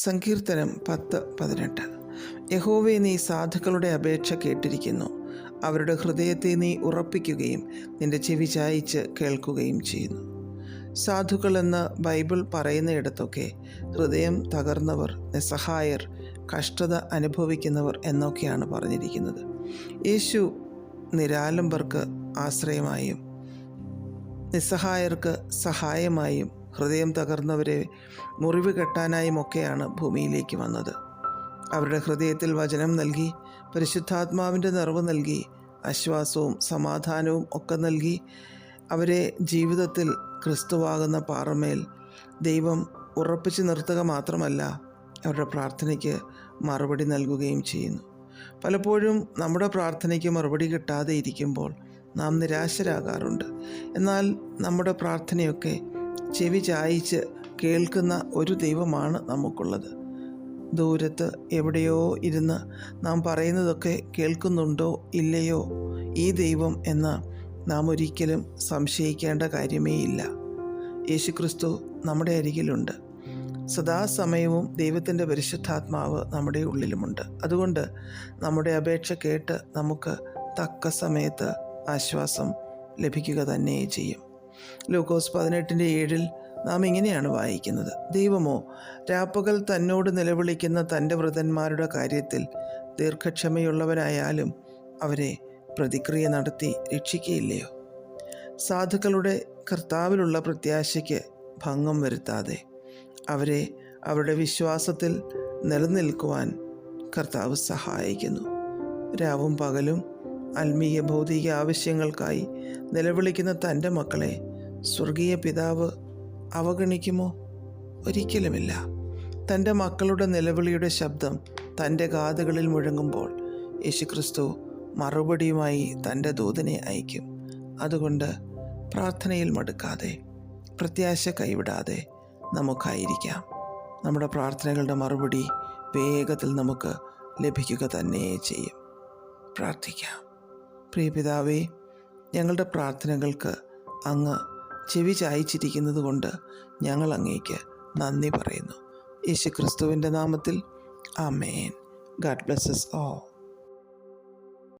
സങ്കീർത്തനം പത്ത് പതിനെട്ട്. യഹോവെ നീ സാധുക്കളുടെ അപേക്ഷ കേട്ടിരിക്കുന്നു. അവരുടെ ഹൃദയത്തെ നീ ഉറപ്പിക്കുകയും നിന്റെ ചെവി ചായച്ച് കേൾക്കുകയും ചെയ്യുന്നു. സാധുക്കളെന്ന് ബൈബിൾ പറയുന്നയിടത്തൊക്കെ ഹൃദയം തകർന്നവർ നിസ്സഹായർ കഷ്ടത അനുഭവിക്കുന്നവർ എന്നൊക്കെയാണ് പറഞ്ഞിരിക്കുന്നത്. യേശു നിരാലംബർക്ക് ആശ്രയമായും നിസ്സഹായർക്ക് സഹായമായും ഹൃദയം തകർന്നവരെ മുറിവ് കെട്ടാനായും ഒക്കെയാണ് ഭൂമിയിലേക്ക് വന്നത്. അവരുടെ ഹൃദയത്തിൽ വചനം നൽകി പരിശുദ്ധാത്മാവിന്റെ നിറവ് നൽകി ആശ്വാസവും സമാധാനവും ഒക്കെ നൽകി അവരെ ജീവിതത്തിൽ ക്രിസ്തുവാകുന്ന പാറമേൽ ദൈവം ഉറപ്പിച്ചു നിർത്തുക മാത്രമല്ല അവരുടെ പ്രാർത്ഥനയ്ക്ക് മറുപടി നൽകുകയും ചെയ്യുന്നു. പലപ്പോഴും നമ്മുടെ പ്രാർത്ഥനയ്ക്ക് മറുപടി കിട്ടാതെ ഇരിക്കുമ്പോൾ നാം നിരാശരാകാറുണ്ട്. എന്നാൽ നമ്മുടെ പ്രാർത്ഥനയൊക്കെ ചെവി ചായിച്ച് കേൾക്കുന്ന ഒരു ദൈവമാണ് നമുക്കുള്ളത്. ദൂരത്ത് എവിടെയോ ഇരുന്ന് നാം പറയുന്നതൊക്കെ കേൾക്കുന്നുണ്ടോ ഇല്ലയോ ഈ ദൈവം എന്ന് നാം ഒരിക്കലും സംശയിക്കേണ്ട കാര്യമേ ഇല്ല. യേശുക്രിസ്തു നമ്മുടെ അരികിലുണ്ട്. സദാസമയവും ദൈവത്തിന്റെ പരിശുദ്ധാത്മാവ് നമ്മുടെ ഉള്ളിലുമുണ്ട്. അതുകൊണ്ട് നമ്മുടെ അപേക്ഷ കേട്ട് നമുക്ക് തക്ക സമയത്ത് ആശ്വാസം ലഭിക്കുക തന്നെ ചെയ്യും. ലൂക്കോസ് പതിനെട്ടിന്റെ ഏഴിൽ നാം ഇങ്ങനെയാണ് വായിക്കുന്നത്. ദൈവമോ രാപ്പകൽ തന്നോട് നിലവിളിക്കുന്ന തന്റെ വൃതന്മാരുടെ കാര്യത്തിൽ ദീർഘക്ഷമയുള്ളവരായാലും അവരെ പ്രതിക്രിയ നടത്തി രക്ഷിക്കുകയില്ലയോ സാധുക്കളുടെ കർത്താവിലുള്ള പ്രത്യാശയ്ക്ക് ഭംഗം വരുത്താതെ അവരെ അവരുടെ വിശ്വാസത്തിൽ നിലനിൽക്കുവാൻ കർത്താവ് സഹായിക്കുന്നു. രാവും പകലും ആത്മീയ ഭൗതിക ആവശ്യങ്ങൾക്കായി നിലവിളിക്കുന്ന തന്റെ മക്കളെ സ്വർഗീയ പിതാവ് അവഗണിക്കുമോ? ഒരിക്കലുമില്ല. തന്റെ മക്കളുടെ നിലവിളിയുടെ ശബ്ദം തന്റെ കാതുകളിൽ മുഴങ്ങുമ്പോൾ യേശുക്രിസ്തു മറുപടിയുമായി തന്റെ ദൂതനെ അയക്കും. അതുകൊണ്ട് പ്രാർത്ഥനയിൽ മടുക്കാതെ പ്രത്യാശ കൈവിടാതെ നമുക്കായിരിക്കാം. നമ്മുടെ പ്രാർത്ഥനകളുടെ മറുപടി വേഗത്തിൽ നമുക്ക് ലഭിക്കുക തന്നെ ചെയ്യും. പ്രാർത്ഥിക്കാം. പ്രിയപിതാവേ ഞങ്ങളുടെ പ്രാർത്ഥനകൾക്ക് അങ്ങ് ചെവി ചായച്ചിരിക്കുന്നത് കൊണ്ട് ഞങ്ങൾ അങ്ങേക്ക് നന്ദി പറയുന്നു. യേശു ക്രിസ്തുവിന്റെ നാമത്തിൽ. മേൻ ഗാഡ് ബ്ലെസ്സസ് ഓ